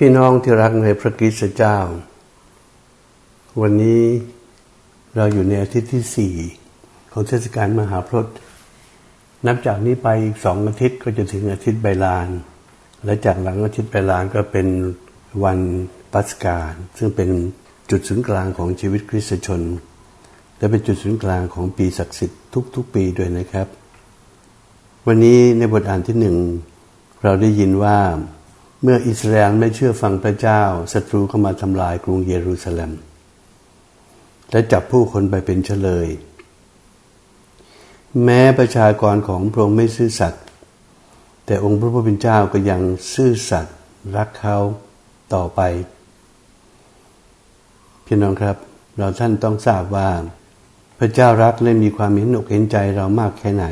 พี่น้องที่รักในพระคริสต์เจ้า วันนี้เราอยู่ในอาทิตย์ที่สี่ของเทศกาลมหาพรตนับจากนี้ไปอีกสองอาทิตย์ก็จะถึงอาทิตย์ใบลาน และจากหลังอาทิตย์ใบลานก็เป็นวันปัสกาลซึ่งเป็นจุดศูนย์กลางของชีวิตคริสตชน และเป็นจุดศูนย์กลางของปีศักดิ์สิทธิ์ทุก ๆ ปีด้วยนะครับ วันนี้ในบทอ่านที่หนึ่งเราได้ยินว่า เมื่ออิสราเอลไม่เชื่อฟังพระเจ้าศัตรูเข้ามาทำลายกรุงเยรูซาเล็ม และจับผู้คนไปเป็นเฉลย แม้ประชากรของพระองค์ไม่ซื่อสัตย์แต่องค์พระผู้เป็นเจ้าก็ยังซื่อสัตย์รักเขาต่อไป พี่น้องครับ เราท่านต้องทราบว่า พระเจ้ารักและมีความเห็นอกเห็นใจเรามากแค่ไหน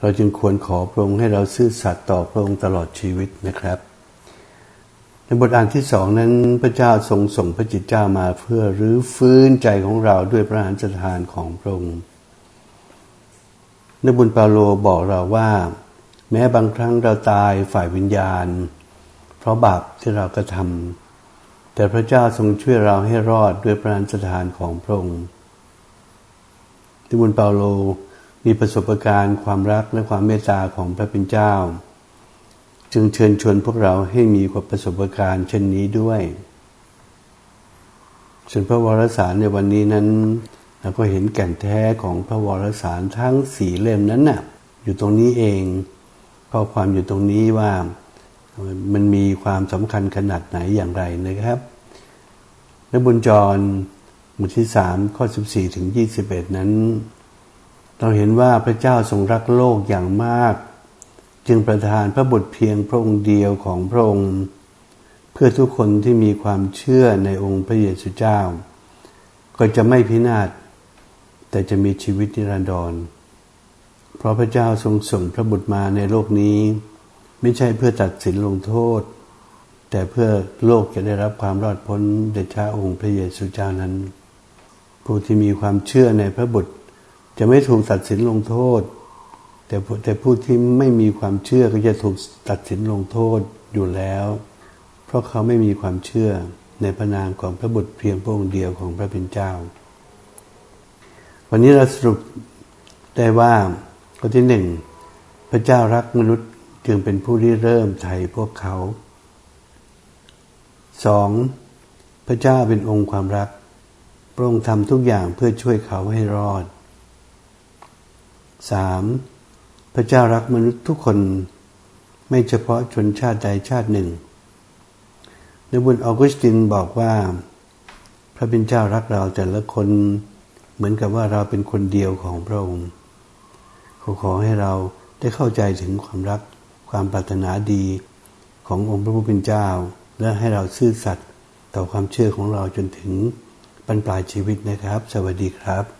เราจึงควรขอพระองค์ให้เราซื่อสัตย์ต่อพระองค์ตลอดชีวิตนะครับ ในบทอ่านที่สองนั้นพระเจ้าทรงส่งพระจิตเจ้ามาเพื่อรื้อฟื้นใจของเราด้วยพระหฤทันทานของพระองค์ในบุญเปาโลบอกเราว่า แม้บางครั้งเราตายฝ่ายวิญญาณ เพราะบาปที่เรากระทำแต่พระเจ้าทรงช่วยเราให้รอดด้วยพระหฤทันทานของพระองค์ที่บุญเปาโล มีประสบการณ์ความรักและความเมตตาของพระเป็นเจ้า จึงเชิญชวนพวกเราให้มีความประสบการณ์เช่นนี้ด้วยส่วนพระวรสารในวันนี้นั้นเราก็เห็นแก่นแท้ของพระวรสารทั้งสี่เล่มนั้นน่ะ อยู่ตรงนี้เองข้อความอยู่ตรงนี้ว่ามันมีความสำคัญขนาดไหนอย่างไรนะครับในบุญจรบทที่สามข้อสิบสี่ถึงยี่สิบเอ็ดนั้น เราเห็นว่าพระเจ้าทรงรักโลกอย่างมาก จึงประทานพระบุตรเพียงพระองค์เดียวของพระองค์ เพื่อทุกคนที่มีความเชื่อในองค์พระเยซูเจ้า ก็จะไม่พินาศแต่จะมีชีวิตนิรันดร เพราะพระเจ้าทรงส่งพระบุตรมาในโลกนี้ ไม่ใช่เพื่อตัดสินลงโทษ แต่เพื่อโลกจะได้รับความรอดพ้นเดชาองค์พระเยซูเจ้านั้น ผู้ที่มีความเชื่อในพระบุตร จะไม่ถูกตัดสินลงโทษ แต่แต่ผู้ที่ไม่มีความเชื่อก็จะถูกตัดสินลงโทษอยู่แล้ว เพราะเขาไม่มีความเชื่อในพระนามของพระบุตรเพียงพระองค์เดียวของพระเป็นเจ้า วันนี้เราสรุปได้ว่าข้อที่หนึ่งพระเจ้ารักมนุษย์จึงเป็นผู้ที่เริ่มไถ่พวกเขาสองพระเจ้าเป็นองค์ความรักพระองค์ทำทุกอย่างเพื่อช่วยเขาให้รอด สามพระเจ้ารักมนุษย์ทุกคน ไม่เฉพาะชนชาติใดชาติหนึ่งในบุญออกุสตินบอกว่า พระเป็นเจ้ารักเราแต่ละคนเหมือนกับว่าเราเป็นคนเดียวของพระองค์ขอขอให้เราได้เข้าใจถึงความรักความปรารถนาดีขององค์พระผู้เป็นเจ้า และให้เราซื่อสัตย์ต่อความเชื่อของเราจนถึงบรรปลายชีวิตนะครับ สวัสดีครับ